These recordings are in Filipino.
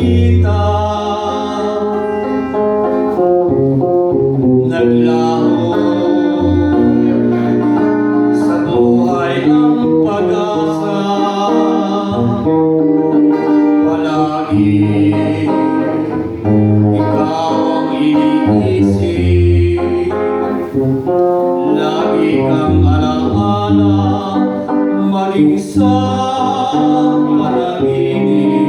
kita Naglaho. Sa buhay ang pag-asa. Palagi Ikaw ang iniisip Lagi kang alaala Maling sa panaginip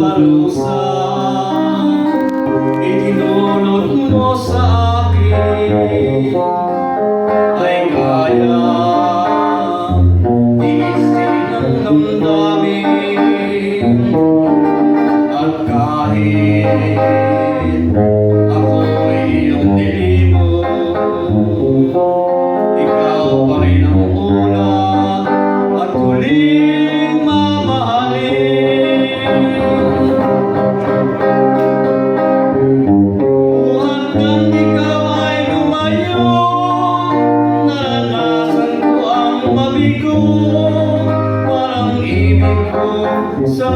Parusa Itinulot mo sa akin at kahit Sa